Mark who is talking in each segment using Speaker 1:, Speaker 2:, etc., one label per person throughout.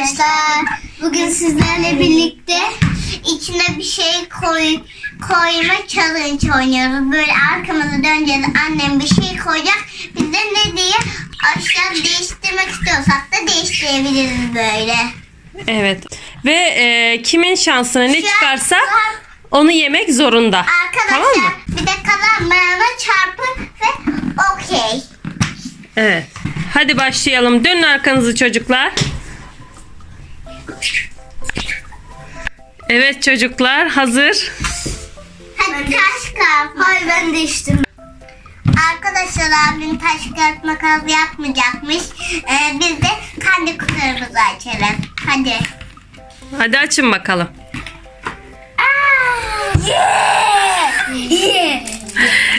Speaker 1: arkadaşlar. Bugün sizlerle birlikte içine bir şey koy, koyma challenge oynuyoruz. Böyle arkamızı döneceğiz. Annem bir şey koyacak. Biz de ne diye aşağı değiştirmek istiyorsak da değiştirebiliriz böyle.
Speaker 2: Evet. Ve e, kimin şansına ne
Speaker 1: Şu
Speaker 2: çıkarsa
Speaker 1: an-
Speaker 2: onu yemek zorunda.
Speaker 1: Arkadaşlar
Speaker 2: Tamam mı?
Speaker 1: bir de kazanmayana çarpı ve okey.
Speaker 2: Evet. Hadi başlayalım. Dönün arkanızı çocuklar. Evet çocuklar hazır.
Speaker 1: Hadi taş kağıt. Hayır ben değiştim. Arkadaşlar abim taş kağıt makas yapmayacakmış. Ee, biz de kendi kutularımızı açalım. Hadi.
Speaker 2: Hadi açın bakalım.
Speaker 1: Yeah! Yeah!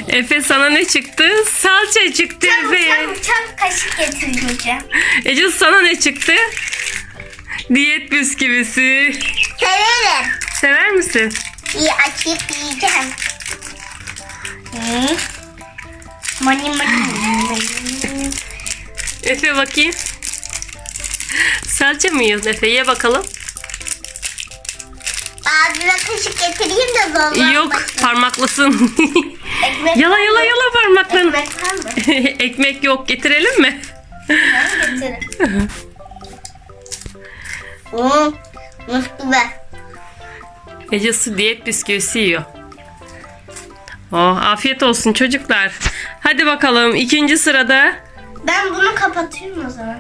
Speaker 2: Efe sana ne çıktı? Salça çıktı
Speaker 1: Çabuk
Speaker 2: Efe.
Speaker 1: çabuk çabuk kaşık getireceğim.
Speaker 2: Ece sana ne çıktı? Diyet bisküvisi.
Speaker 1: Severim.
Speaker 2: Sever misin?
Speaker 1: İyi açıp yiyeceğim. Hı? Mani mani.
Speaker 2: Efe bakayım. Salça mı yiyorsun Efe? Ye bakalım.
Speaker 1: Abime kaşık getireyim de zorlanmasın.
Speaker 2: Yok parmaklısın.
Speaker 1: Ekmek
Speaker 2: yala yala yala parmaklarını.
Speaker 1: Ekmek var mı?
Speaker 2: Ekmek yok getirelim mi?
Speaker 1: Ben getiririm. Oo, mis gibi.
Speaker 2: Ece su diyet bisküvisi yiyor. Oh, afiyet olsun çocuklar. Hadi bakalım ikinci sırada.
Speaker 1: Ben bunu kapatıyorum o zaman.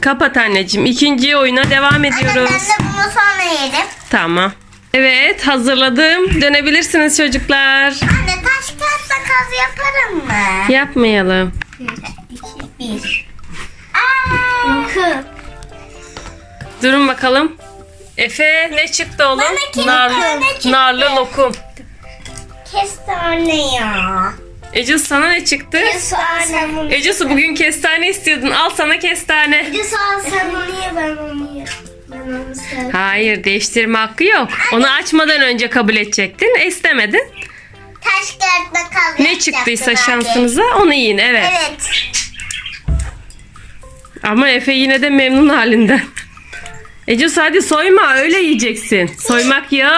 Speaker 2: Kapat anneciğim. İkinci oyuna devam
Speaker 1: Anne ben
Speaker 2: ediyoruz.
Speaker 1: de bunu sonra yerim.
Speaker 2: Tamam. Evet hazırladım. Dönebilirsiniz çocuklar.
Speaker 1: Anne taş kağıt makas yaparım mı?
Speaker 2: Yapmayalım.
Speaker 1: Bir, iki, bir. Aa!
Speaker 2: Durun bakalım. Efe ne çıktı oğlum?
Speaker 1: Bana
Speaker 2: narlı,
Speaker 1: çıktı.
Speaker 2: narlı lokum.
Speaker 1: Kestane ya.
Speaker 2: Ece sana ne çıktı?
Speaker 1: Kestane
Speaker 2: su bugün kestane istiyordun. Al sana kestane.
Speaker 1: Ece sağ sen onu ye ben onu ye. Ben onu sevdim.
Speaker 2: Hayır değiştirme hakkı yok. Onu açmadan önce kabul edecektin. İstemedin.
Speaker 1: Taş kağıt makas
Speaker 2: Ne çıktıysa şansınıza onu yiyin evet.
Speaker 1: Evet.
Speaker 2: Ama Efe yine de memnun halinden. Ece hadi soyma öyle yiyeceksin. Soymak ya.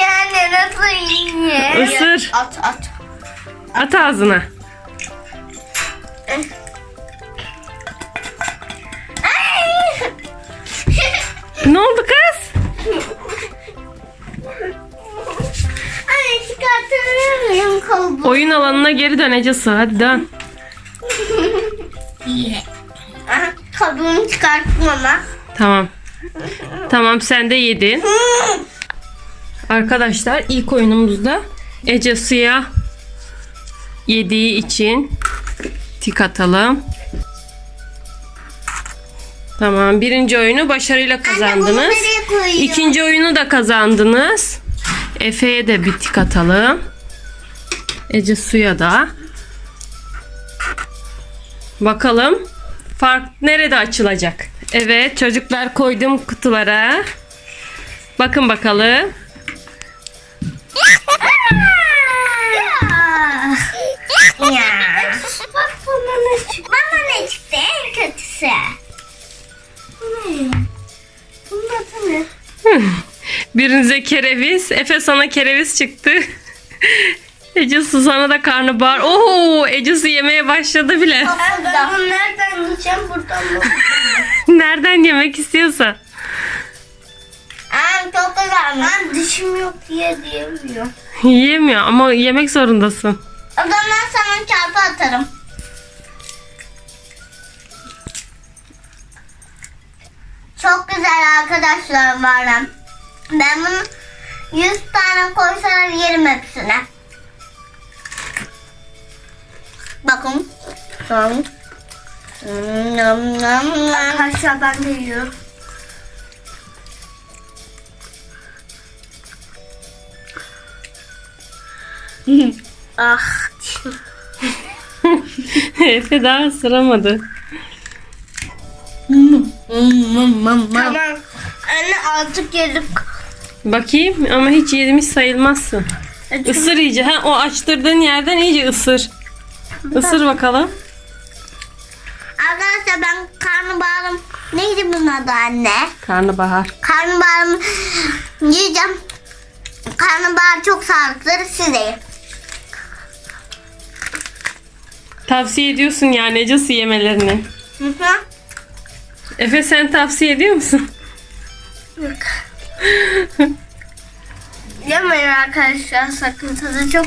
Speaker 1: yani nasıl yiyeyim?
Speaker 2: Isır.
Speaker 1: At at.
Speaker 2: At ağzına. Ne oldu kız?
Speaker 1: Anne çıkartabilir miyim kabuğu?
Speaker 2: Oyun alanına geri dön Ece Su. Hadi dön.
Speaker 1: Kabuğunu çıkarttım ama.
Speaker 2: Tamam. Tamam sen de yedin. Arkadaşlar ilk oyunumuzda Ece Su'ya yediği için tik atalım. Tamam birinci oyunu başarıyla kazandınız. İkinci oyunu da kazandınız. Efe'ye de bir tik atalım. Ece Su'ya da. Bakalım fark nerede açılacak? Evet çocuklar koydum kutulara. Bakın bakalım.
Speaker 1: Ya. ya. Bak bana ne çıktı. Bana ne çıktı en kötüsü. Bu ne? Bunun adı ne?
Speaker 2: Birinize kereviz. Efe sana kereviz çıktı. Ece Su sana da karnabahar. Oo, Ece Su yemeye başladı bile.
Speaker 1: Ben bunu nereden yiyeceğim buradan mı?
Speaker 2: Nereden yemek istiyorsa.
Speaker 1: Aa, çok güzel. Ben dişim yok diye diyemiyorum.
Speaker 2: Yiyemiyor ama yemek zorundasın.
Speaker 1: O zaman sana çarpı atarım. Çok güzel arkadaşlar var. Ben bunu 100 tane koysalar yerim hepsine. Bakın. Nam nam nam. Arkadaşlar ben de yiyorum. ah.
Speaker 2: Efe daha ısıramadı.
Speaker 1: Tamam. Anne artık yedim.
Speaker 2: Bakayım ama hiç yemiş sayılmazsın. Isır iyice. Ha, o açtırdığın yerden iyice ısır. Isır bakalım.
Speaker 1: Karnabaharım. Neydi bunun adı anne?
Speaker 2: Karnabahar.
Speaker 1: Karnabaharım yiyeceğim. Karnabahar çok sağlıklı size.
Speaker 2: Tavsiye ediyorsun yani Ecesi yemelerini.
Speaker 1: Hı hı.
Speaker 2: Efe sen tavsiye ediyor musun?
Speaker 1: Yemeyin arkadaşlar sakın tadı çok.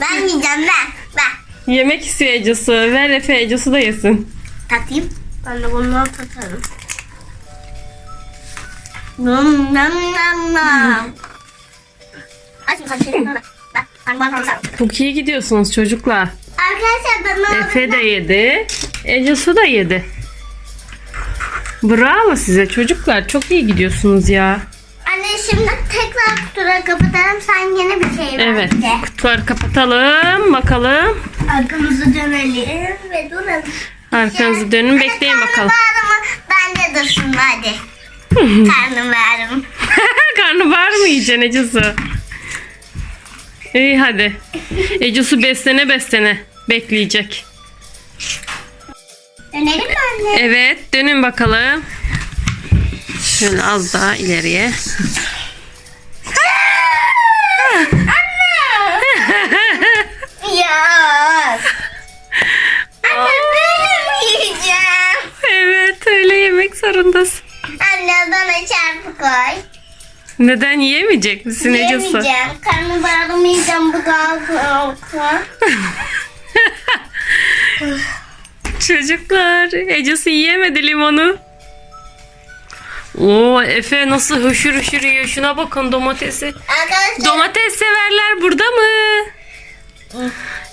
Speaker 1: Ben yiyeceğim ben. Ben.
Speaker 2: Yemek istiyor Ecesi. Ver Efe Ecesi da yesin.
Speaker 1: Tatayım. Ben de bundan tatarım. Nam nam nam nam. Açın. Ben bana tatarım.
Speaker 2: Çok iyi gidiyorsunuz çocuklar.
Speaker 1: Arkadaşlar ben
Speaker 2: Efe de yedi. Ecesi da yedi. Bravo size çocuklar. Çok iyi gidiyorsunuz ya.
Speaker 1: Anne şimdi tekrar kutuları kapatalım. Sen yine bir şey ver
Speaker 2: Evet.
Speaker 1: bize.
Speaker 2: Kutuları kapatalım. Bakalım.
Speaker 1: Arkamızı dönelim ve duralım.
Speaker 2: Arkanızı dönün. Bekleyin bakalım.
Speaker 1: Karnım bende dursun hadi. Karnım ağrım.
Speaker 2: Karnabahar mı yiyeceksin Ecesi? İyi hadi. Ecesi beslene beslene. Bekleyecek.
Speaker 1: Dönelim mi anne?
Speaker 2: Evet dönün bakalım. Şöyle az daha ileriye. Neden yiyemeyecek misin Ecesi?
Speaker 1: Yemeyeceğim. Karnım ağrım yiyeceğim bu kalkma.
Speaker 2: Çocuklar Ecesi yiyemedi limonu. Oo Efe nasıl hışır hışır yiyor. Şuna bakın domatesi.
Speaker 1: Arkadaşlar
Speaker 2: Domates severler burada mı?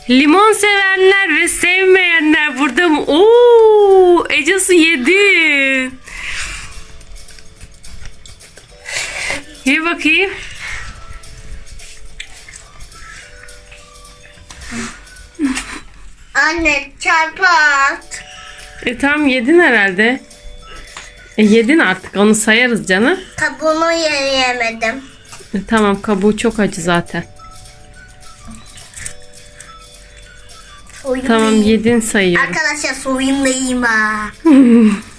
Speaker 2: Limon sevenler ve sevmeyenler burada mı? Oo, Ecesi yedi. Ye bakayım.
Speaker 1: anne çarpı at.
Speaker 2: E tamam yedin herhalde. E yedin artık onu sayarız canım.
Speaker 1: Kabuğunu yiyemedim.
Speaker 2: E, tamam kabuğu çok acı zaten.
Speaker 1: Soyun
Speaker 2: Tamam yedin sayıyorum.
Speaker 1: Arkadaşlar soyun da yiyeyim ha.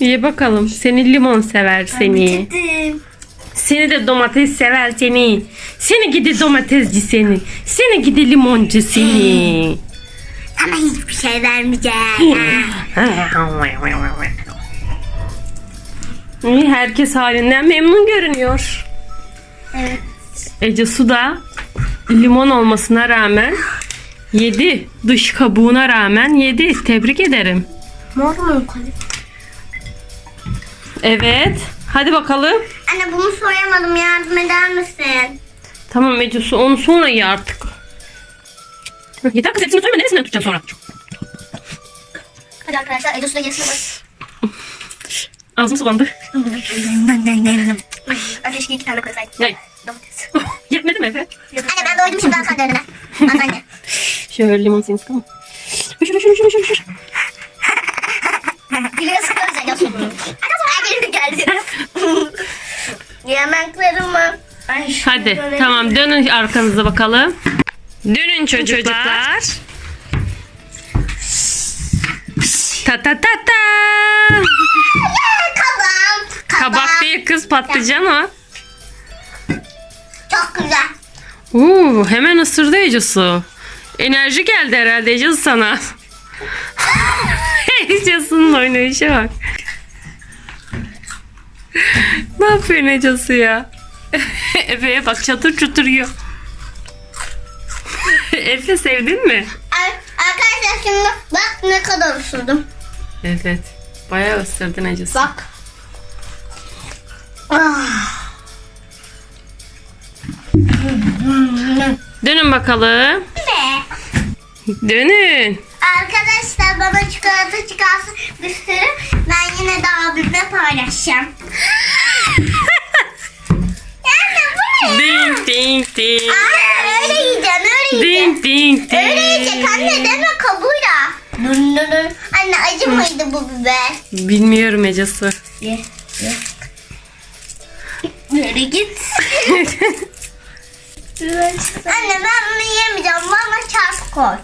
Speaker 2: Ye bakalım. Seni limon sever seni.
Speaker 1: Gittim.
Speaker 2: Seni de domates sever seni. Seni gidi domatesci seni. Seni gidi limoncu seni.
Speaker 1: Ama hiçbir şey vermeyeceğim.
Speaker 2: İyi, Herkes halinden memnun görünüyor.
Speaker 1: evet.
Speaker 2: Ece su da limon olmasına rağmen yedi. Dış kabuğuna rağmen yedi. Tebrik ederim.
Speaker 1: Mor mu?
Speaker 2: Evet. Hadi bakalım.
Speaker 1: Anne bunu soyamadım yardım eder misin?
Speaker 2: Tamam Ece onu sonra ye artık. Yeter kız hepsini söyleme neresinden tutacaksın sonra?
Speaker 1: Hadi arkadaşlar Ece suda bak.
Speaker 2: Ağzım sulandı.
Speaker 1: Ateşki iki tane koysaydım.
Speaker 2: Ne?
Speaker 1: Domates.
Speaker 2: Yetmedi mi Efe?
Speaker 1: Anne ben doydum şimdi al önüne. Al anne.
Speaker 2: Şöyle limon seni sıkalım. Hışır hışır hışır hışır hışır.
Speaker 1: Gülüyor sıkıyoruz. Anne sonra geldi geldi. Yemeklerimi. Ay, şunu
Speaker 2: Hadi tamam dönün arkanıza bakalım. Dönün çocuklar. Ta ta ta ta.
Speaker 1: Kabak.
Speaker 2: Kabak değil kız patlıcan o.
Speaker 1: Çok güzel.
Speaker 2: Uuu hemen ısırdı Ecesu. Enerji geldi herhalde Ecesu sana. Ecesu'nun oynayışa bak. Ne yapıyorsun Ecesu ya? Efe'ye bak çatır çutur yiyor. Efe sevdin mi?
Speaker 1: Ar- Arkadaşlar şimdi bak ne kadar ısırdım.
Speaker 2: Evet. Bayağı ısırdın Ecesu.
Speaker 1: Bak. Ah.
Speaker 2: Dönün bakalım. Dönün.
Speaker 1: Arkadaşlar bana çikolata çıkarsın bir sürü. Ben yine de abimle paylaşacağım. yani bu ne?
Speaker 2: Ding ding ding.
Speaker 1: Aa, öyle yiyeceğim öyle yiyeceğim.
Speaker 2: Ding ding ding.
Speaker 1: Öyle yiyecek anne deme kabuğuyla. Dun dun dun. Anne acı mıydı bu biber?
Speaker 2: Bilmiyorum Ecesu.
Speaker 1: Ye ye. Nereye git? Anne ben bunu yemeyeceğim. Bana çarp koy.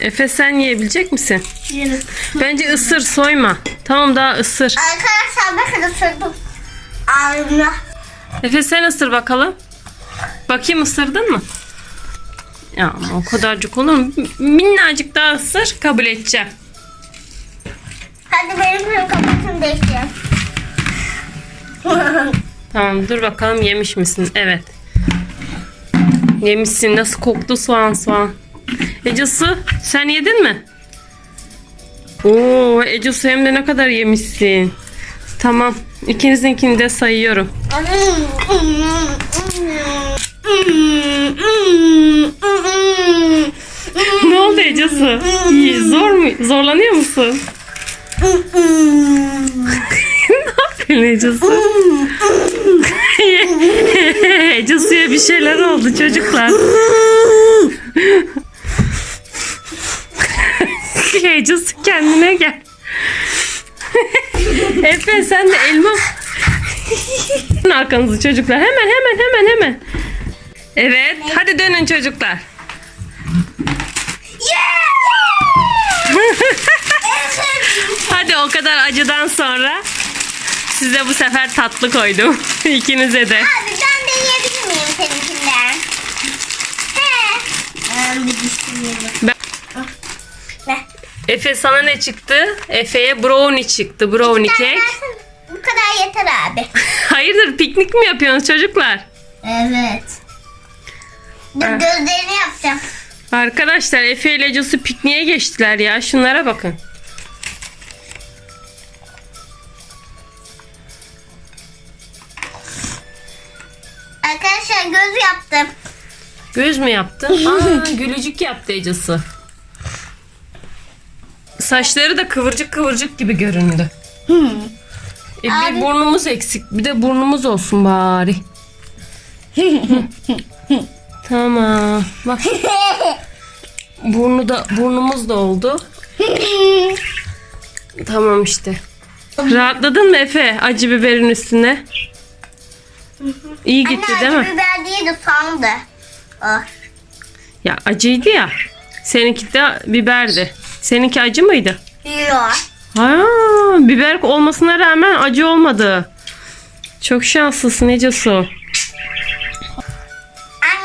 Speaker 2: Efe sen yiyebilecek misin?
Speaker 1: Yürü.
Speaker 2: Bence ısır soyma. Tamam daha ısır.
Speaker 1: Arkadaşlar bakın ısırdım. Ağzına.
Speaker 2: Efe sen ısır bakalım. Bakayım ısırdın mı? Ya ama o kadarcık olur mu? Minnacık daha ısır kabul edeceğim.
Speaker 1: Hadi benim benim kapatın değiştireyim.
Speaker 2: Tamam dur bakalım yemiş misin? Evet. Yemişsin. Nasıl koktu soğan soğan. Ecesu sen yedin mi? Oo Ecesu hem de ne kadar yemişsin. Tamam. İkinizinkini de sayıyorum. Ne oldu? İyi, Zor mu? Zorlanıyor musun? ne yapıyorsun Ecesu? Ecesu'ya bir şeyler oldu çocuklar. Kendine gel. Efe sen de elma. Arkanızı çocuklar. Hemen hemen hemen hemen. Evet. Hadi dönün çocuklar. Hadi o kadar acıdan sonra size bu sefer tatlı koydum. İkinize de.
Speaker 1: Abi ben de yiyebilir miyim seninkinden? He. Ben düşünüyorum.
Speaker 2: Efe sana ne çıktı? Efe'ye brownie çıktı. Brownie kek.
Speaker 1: versin, Bu kadar yeter abi.
Speaker 2: Hayırdır piknik mi yapıyorsunuz çocuklar?
Speaker 1: Evet. Dur
Speaker 2: Ha.
Speaker 1: gözlerini yapacağım.
Speaker 2: Arkadaşlar Efe ile Ecesu pikniğe geçtiler ya. Şunlara bakın.
Speaker 1: Arkadaşlar göz yaptım.
Speaker 2: Göz mü yaptın? Aa, gülücük yaptı Ecesu. Saçları da kıvırcık kıvırcık gibi göründü. E, bir
Speaker 1: Abi-
Speaker 2: burnumuz eksik. Bir de burnumuz olsun bari. tamam. Bak burnu da burnumuz da oldu. Tamam işte. Rahatladın mı Efe acı biberin üstüne? İyi gitti
Speaker 1: Anne
Speaker 2: değil
Speaker 1: acı
Speaker 2: mi?
Speaker 1: biber değil de soğandı. Oh.
Speaker 2: Ya acıydı ya. Seninki de biberdi. Seninki acı mıydı?
Speaker 1: Yiyor.
Speaker 2: Ha, biber olmasına rağmen acı olmadı. Çok şanslısın.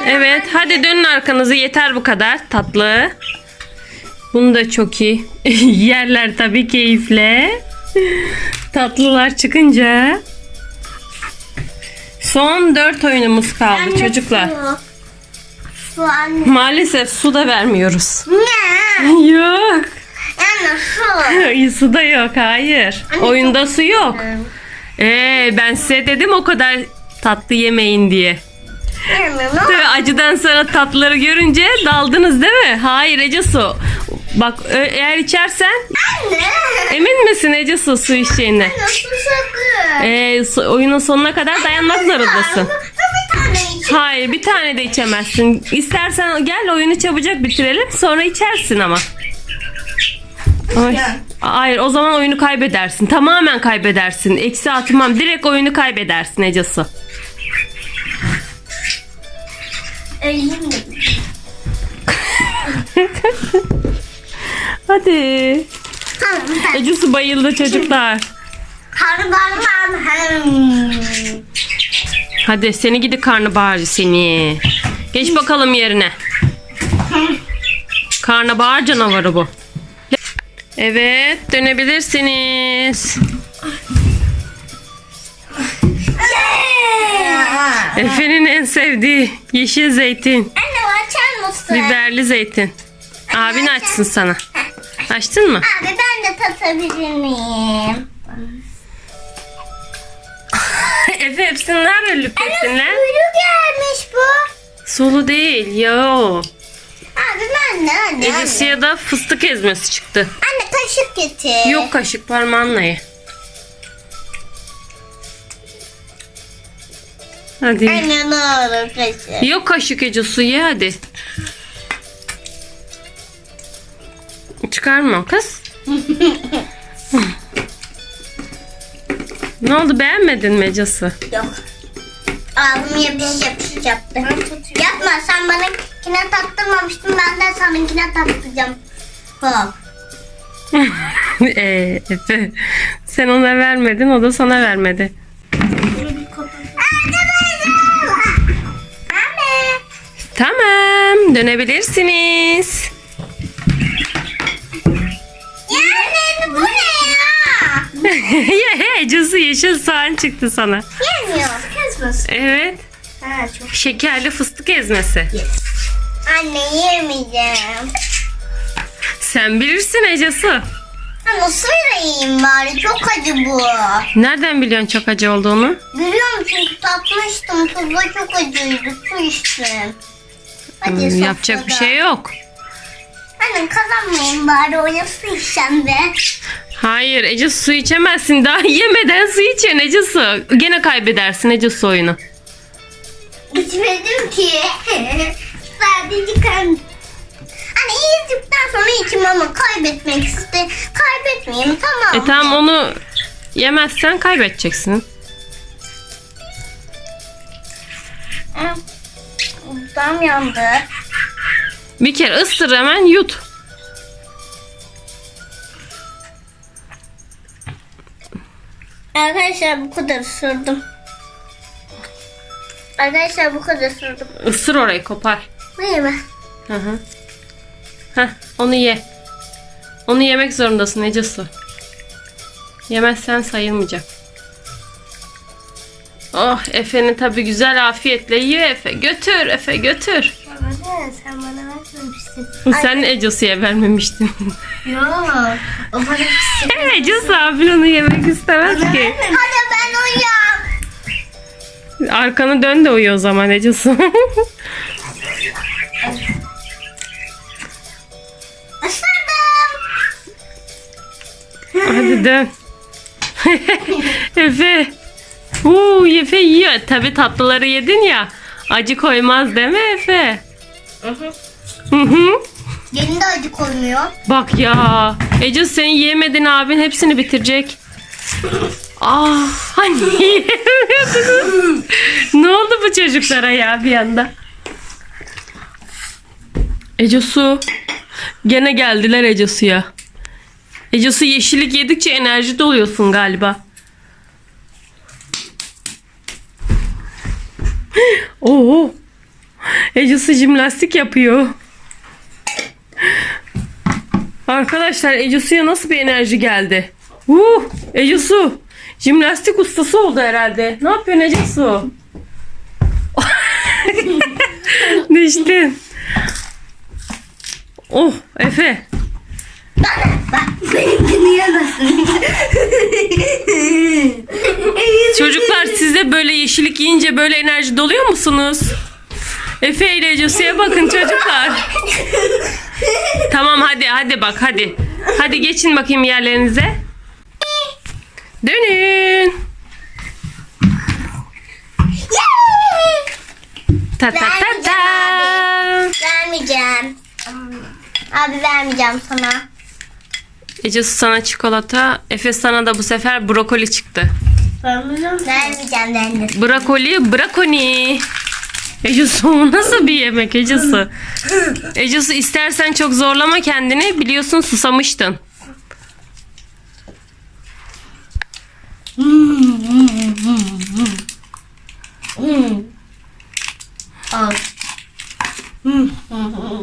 Speaker 1: Anne,
Speaker 2: Evet hadi dönün arkanızı yeter bu kadar tatlı. Bunu da çok iyi. Yerler tabii keyifle. Tatlılar çıkınca. Son dört oyunumuz kaldı çocuklar.
Speaker 1: Su. Su anne.
Speaker 2: Maalesef su da vermiyoruz.
Speaker 1: Ne?
Speaker 2: Yok.
Speaker 1: Anne su.
Speaker 2: su da yok hayır. Oyunda su yok. Ee, ben size dedim o kadar tatlı yemeyin diye.
Speaker 1: Anne
Speaker 2: Tabii acıdan sonra tatlıları görünce daldınız değil mi? Hayır Ece su. Bak ö- eğer içersen
Speaker 1: Anne.
Speaker 2: emin misin Ece su su içeceğine?
Speaker 1: Anne su sakın.
Speaker 2: Ee, oyunun sonuna kadar dayanmak zorundasın.
Speaker 1: İç.
Speaker 2: Hayır bir tane de içemezsin. İstersen gel oyunu çabucak bitirelim sonra içersin ama. Ay. Hayır o zaman oyunu kaybedersin. Tamamen kaybedersin. Eksi atmam. Direkt oyunu kaybedersin
Speaker 1: mi?
Speaker 2: Hadi.
Speaker 1: Tamam.
Speaker 2: Ece su bayıldı çocuklar.
Speaker 1: Hmm.
Speaker 2: Hadi seni gidi karnabahar seni. Geç bakalım yerine. Karnabahar canavarı bu. Evet dönebilirsiniz. Efe'nin en sevdiği yeşil zeytin.
Speaker 1: Anne açar mısın?
Speaker 2: Biberli zeytin. Abin açsın sana. Açtın mı?
Speaker 1: Abi ben de tatabilir miyim?
Speaker 2: Efe hepsini nerede lüpettin lan?
Speaker 1: Kuyruğu gelmiş bu.
Speaker 2: Solu değil yo.
Speaker 1: Abi ben de anne. Anne,
Speaker 2: Ecesi'ye da fıstık ezmesi çıktı.
Speaker 1: anne kaşık getir.
Speaker 2: Yok kaşık parmağınla ye. Hadi.
Speaker 1: Anne ne olur kaşık.
Speaker 2: Yok kaşık Ece su ye hadi. Çıkarma kız. ne oldu beğenmedin mi Ece su?
Speaker 1: Yok. Ağzım yapış yapış yaptı. Yapma sen bana kine tattırmamıştın ben de seninkine tattıracağım. Hop.
Speaker 2: Ee, Efe sen ona vermedin o da sana vermedi.
Speaker 1: Anne.
Speaker 2: Tamam dönebilirsiniz.
Speaker 1: ya?
Speaker 2: Ecesi yeşil soğan çıktı sana.
Speaker 1: Yemiyor. Kızmasın.
Speaker 2: Evet
Speaker 1: Ha çok.
Speaker 2: şekerli fıstık ezmesi.
Speaker 1: Anne yemeyeceğim.
Speaker 2: Sen bilirsin Ecesi.
Speaker 1: Ama suyla yiyeyim bari. Çok acı bu.
Speaker 2: Nereden biliyorsun çok acı olduğunu?
Speaker 1: Biliyorum çünkü tatmıştım. Tuzla çok acıydı. Su içtim. Hadi
Speaker 2: Hmm,
Speaker 1: sofrada.
Speaker 2: yapacak bir şey yok.
Speaker 1: Anne kazanmayayım bari. Su içeceğim be.
Speaker 2: Hayır Ece su içemezsin. Daha yemeden su içen Ece su. Gene kaybedersin Ece su oyunu.
Speaker 1: İçmedim ki. Sadece kan. Anne yedikten sonra içim ama kaybetmek iste. Kaybetmeyeyim tamam.
Speaker 2: E tamam onu yemezsen kaybedeceksin.
Speaker 1: Dudağım yandı.
Speaker 2: Bir kere ısır hemen yut.
Speaker 1: Arkadaşlar bu kadar sürdüm. Arkadaşlar bu kadar sürdüm.
Speaker 2: Isır orayı kopar.
Speaker 1: Mi?
Speaker 2: Hı hı. Heh, onu ye. Onu yemek zorundasın Ece su. Yemezsen sayılmayacak. Oh Efe'nin tabi güzel afiyetle yiyor Efe. Götür Efe götür.
Speaker 1: Sen bana vermemiştin.
Speaker 2: Sen Ece'siye vermemiştin.
Speaker 1: Yok. O bana pislik.
Speaker 2: Ece abin onu yemek istemez ki.
Speaker 1: Hadi ben uyuyam.
Speaker 2: Arkanı dön de uyu o zaman.
Speaker 1: Isırdım.
Speaker 2: Hadi dön. Efe. Uuu Efe yiyor. Tabi tatlıları yedin ya. Acı koymaz değil mi Efe? Hı hı.
Speaker 1: Gelin de acı koymuyor.
Speaker 2: Bak ya. Ece sen yemedin abin hepsini bitirecek. Ah hani ne oldu bu çocuklara ya bir anda? Ece su. Gene geldiler Ece suya. Ece su yeşillik yedikçe enerji doluyorsun galiba. Oo. Ece su jimnastik yapıyor. Arkadaşlar Ecusu'ya nasıl bir enerji geldi? Uh, Ecusu. Jimnastik ustası oldu herhalde. Ne yapıyorsun Ecusu? Düştün. Oh Efe. Çocuklar siz de böyle yeşillik yiyince böyle enerji doluyor musunuz? Efe ile Ecusu'ya bakın çocuklar. Tamam hadi hadi bak hadi. Hadi geçin bakayım yerlerinize. Dönün. Ta ta ta ta.
Speaker 1: Vermeyeceğim. Abi vermeyeceğim sana.
Speaker 2: Ece sana çikolata, Efe sana da bu sefer brokoli çıktı.
Speaker 1: Vermeyeceğim. Vermeyeceğim ben de.
Speaker 2: Brokoli, brakoni. Ecosu nasıl bir yemek Ecosu? Ecosu istersen çok zorlama kendini. Biliyorsun susamıştın.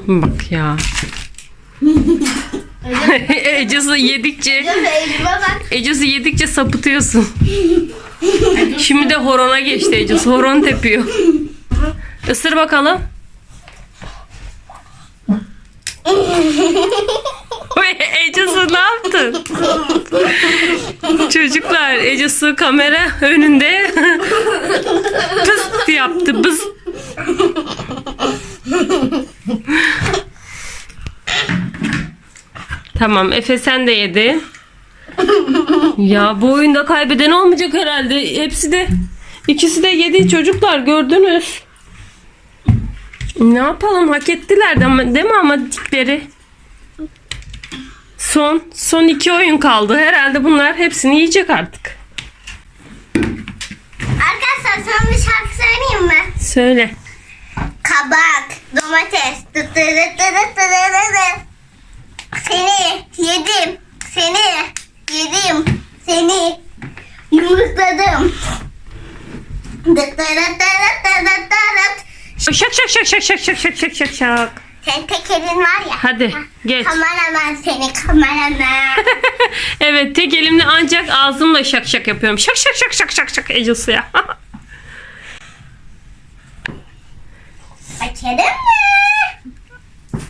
Speaker 2: Bak ya. Ecosu yedikçe Ecosu yedikçe sapıtıyorsun. Şimdi de horona geçti Ecosu. Horon tepiyor. Isır bakalım. Ece Su ne yaptın? Çocuklar Ece Su kamera önünde pıst yaptı pıst. Tamam Efe sen de yedi. Ya bu oyunda kaybeden olmayacak herhalde. Hepsi de ikisi de yedi çocuklar gördünüz. Ne yapalım hak ettiler de ama, değil mi ama dikleri? Son son iki oyun kaldı. Herhalde bunlar hepsini yiyecek artık.
Speaker 1: Arkadaşlar sana bir şarkı söyleyeyim mi?
Speaker 2: Söyle.
Speaker 1: Kabak, domates, dı dı dı dı dı dı dı dı. Seni yedim. Seni yedim. Seni yumrukladım. Dıt dıt dıt dıt.
Speaker 2: Şak şak şak şak şak şak şak şak şak şak.
Speaker 1: Sen tek elin var ya.
Speaker 2: Hadi geç.
Speaker 1: Kameraman seni kameraman.
Speaker 2: evet tek elimle ancak ağzımla şak şak yapıyorum. Şak şak şak şak şak şak Ece Su'ya.
Speaker 1: Açalım mı?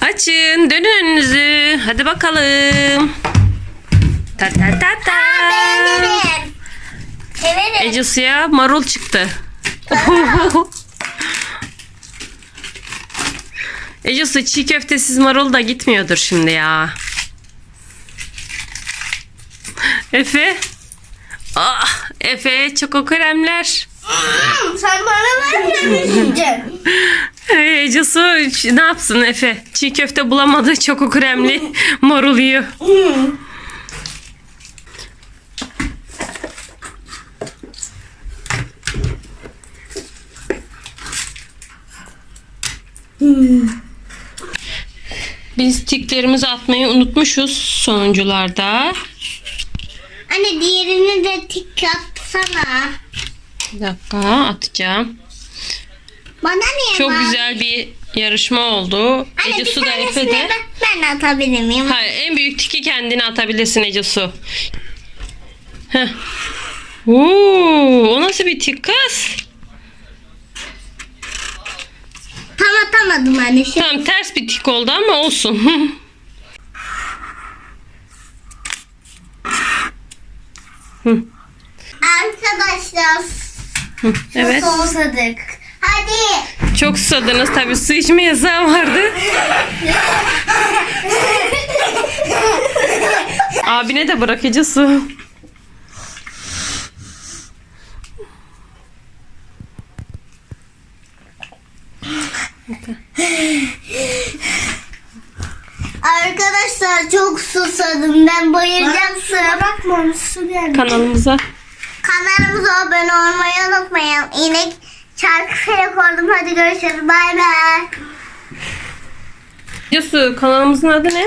Speaker 2: Açın dönün önünüzü. Hadi bakalım. Ta ta ta ta.
Speaker 1: Beğenirim. Severim.
Speaker 2: Ece Su'ya marul çıktı. Ece Su çiğ köftesiz marul da gitmiyordur şimdi ya. Efe. Ah, Efe çoko kremler.
Speaker 1: Hmm, Sen bana.
Speaker 2: Hey, Ece Su ne yapsın Efe? Çiğ köfte bulamadı çoko kremli marul yiyor. Biz tiklerimizi atmayı unutmuşuz sonuncularda.
Speaker 1: Anne diğerini de tik atsana.
Speaker 2: Bir dakika atacağım.
Speaker 1: Bana niye
Speaker 2: Çok
Speaker 1: var?
Speaker 2: güzel bir yarışma oldu.
Speaker 1: Anne
Speaker 2: Ece Su da Efe de.
Speaker 1: ben, atabilir miyim?
Speaker 2: Hayır, en büyük tiki kendine atabilirsin Ece Su. Heh. Oo, o nasıl bir tik kız?
Speaker 1: Tam atamadım anne. Şu
Speaker 2: Tamam ters bir tik oldu ama olsun.
Speaker 1: Arkadaşlar
Speaker 2: evet.
Speaker 1: soğusadık. Hadi.
Speaker 2: Çok susadınız tabii su içme yasağı vardı. Abine de bırak Ece Su.
Speaker 1: Arkadaşlar çok susadım. Ben bayılacağım su. Bakma onu su geldi.
Speaker 2: Kanalımıza.
Speaker 1: Kanalımıza abone olmayı unutmayın. İnek şarkı rekordum. Hadi görüşürüz. Bay bay.
Speaker 2: Ece Su kanalımızın adı ne?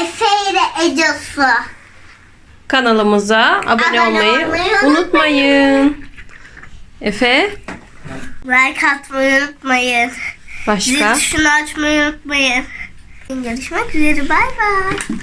Speaker 1: Efe ile Ece Su.
Speaker 2: Kanalımıza abone
Speaker 1: Abone
Speaker 2: olmayı
Speaker 1: olmayı
Speaker 2: unutmayın. Efe
Speaker 1: Like atmayı unutmayın. Zil
Speaker 2: başka?
Speaker 1: tuşunu açmayı unutmayın. Görüşmek üzere. Bay bay.